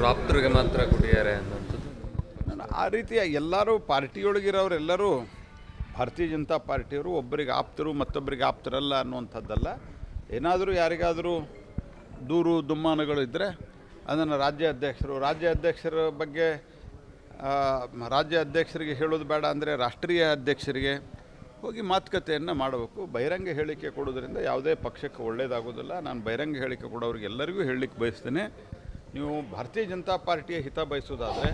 ಅವ್ರ ಆಪ್ತರಿಗೆ ಮಾತ್ರ ಕುಡಿಯಾರೆ ಅನ್ನೋಂಥದ್ದು ನಾನು ಆ ರೀತಿಯ ಎಲ್ಲರೂ ಪಾರ್ಟಿಯೊಳಗಿರೋರೆಲ್ಲರೂ ಭಾರತೀಯ ಜನತಾ ಪಾರ್ಟಿಯವರು ಒಬ್ಬರಿಗೆ ಆಪ್ತರು ಮತ್ತೊಬ್ಬರಿಗೆ ಆಪ್ತರಲ್ಲ ಅನ್ನುವಂಥದ್ದಲ್ಲ. ಏನಾದರೂ ಯಾರಿಗಾದರೂ ದೂರು ದುಮ್ಮಾನಗಳು ಇದ್ದರೆ ಅದನ್ನು ರಾಜ್ಯ ಅಧ್ಯಕ್ಷರು ರಾಜ್ಯ ಅಧ್ಯಕ್ಷರ ಬಗ್ಗೆ ರಾಜ್ಯ ಅಧ್ಯಕ್ಷರಿಗೆ ಹೇಳೋದು ಬೇಡ ಅಂದರೆ ರಾಷ್ಟ್ರೀಯ ಅಧ್ಯಕ್ಷರಿಗೆ ಹೋಗಿ ಮಾತುಕತೆಯನ್ನು ಮಾಡಬೇಕು. ಬಹಿರಂಗ ಹೇಳಿಕೆ ಕೊಡೋದ್ರಿಂದ ಯಾವುದೇ ಪಕ್ಷಕ್ಕೆ ಒಳ್ಳೆಯದಾಗೋದಿಲ್ಲ ನಾನು ಬಹಿರಂಗ ಹೇಳಿಕೆ ಕೊಡೋರಿಗೆ ಎಲ್ಲರಿಗೂ ಹೇಳಲಿಕ್ಕೆ ಬಯಸ್ತೇನೆ. ನೀವು ಭಾರತೀಯ ಜನತಾ ಪಾರ್ಟಿಯ ಹಿತ ಬಯಸೋದಾದರೆ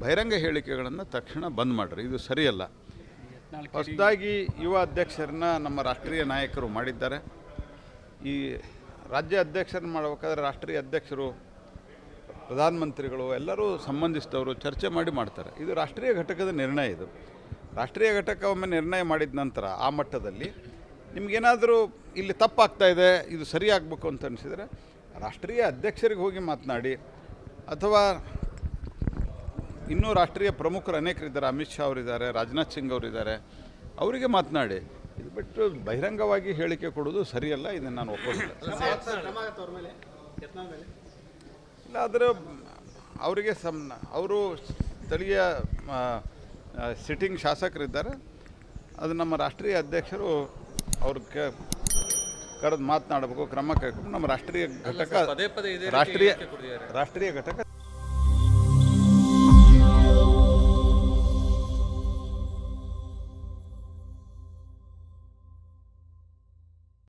ಬಹಿರಂಗ ಹೇಳಿಕೆಗಳನ್ನು ತಕ್ಷಣ ಬಂದ್ ಮಾಡಿರಿ. ಇದು ಸರಿಯಲ್ಲ. ಹೊಸದಾಗಿ ಯುವ ಅಧ್ಯಕ್ಷರನ್ನ ನಮ್ಮ ರಾಷ್ಟ್ರೀಯ ನಾಯಕರು ಮಾಡಿದ್ದಾರೆ. ಈ ರಾಜ್ಯ ಅಧ್ಯಕ್ಷರನ್ನ ಮಾಡಬೇಕಾದ್ರೆ ರಾಷ್ಟ್ರೀಯ ಅಧ್ಯಕ್ಷರು, ಪ್ರಧಾನಮಂತ್ರಿಗಳು ಎಲ್ಲರೂ ಸಂಬಂಧಿಸಿದವರು ಚರ್ಚೆ ಮಾಡಿ ಮಾಡ್ತಾರೆ. ಇದು ರಾಷ್ಟ್ರೀಯ ಘಟಕದ ನಿರ್ಣಯ ಇದು. ರಾಷ್ಟ್ರೀಯ ಘಟಕ ಒಮ್ಮೆ ನಿರ್ಣಯ ಮಾಡಿದ ನಂತರ ಆ ಮಟ್ಟದಲ್ಲಿ ನಿಮಗೇನಾದರೂ ಇಲ್ಲಿ ತಪ್ಪಾಗ್ತಾ ಇದೆ, ಇದು ಸರಿಯಾಗಬೇಕು ಅಂತ ಅನಿಸಿದರೆ ರಾಷ್ಟ್ರೀಯ ಅಧ್ಯಕ್ಷರಿಗೆ ಹೋಗಿ ಮಾತನಾಡಿ ಅಥವಾ ಇನ್ನೂ ರಾಷ್ಟ್ರೀಯ ಪ್ರಮುಖರು ಅನೇಕರಿದ್ದಾರೆ ಅಮಿತ್ ಶಾ ಅವರಿದ್ದಾರೆ ರಾಜನಾಥ್ ಸಿಂಗ್ ಅವರಿದ್ದಾರೆ ಅವರಿಗೆ ಮಾತನಾಡಿ. ಇದು ಬಿಟ್ಟು ಬಹಿರಂಗವಾಗಿ ಹೇಳಿಕೆ ಕೊಡೋದು ಸರಿಯಲ್ಲ ಇದನ್ನು ನಾನು ಒಪ್ಪೋದಿಲ್ಲ ಇಲ್ಲ ಆದರೆ ಅವರಿಗೆ ಸಮ್ ಅವರು ಸ್ಥಳೀಯ ಸಿಟ್ಟಿಂಗ್ ಶಾಸಕರಿದ್ದಾರೆ. ಅದು ನಮ್ಮ ರಾಷ್ಟ್ರೀಯ ಅಧ್ಯಕ್ಷರು ಅವ್ರ ಕರೆದು ಮಾತನಾಡಬೇಕು ಕ್ರಮ ಕೈಗೊಂಡು ನಮ್ಮ ರಾಷ್ಟ್ರೀಯ ಘಟಕ ರಾಷ್ಟ್ರೀಯ ರಾಷ್ಟ್ರೀಯ ಘಟಕ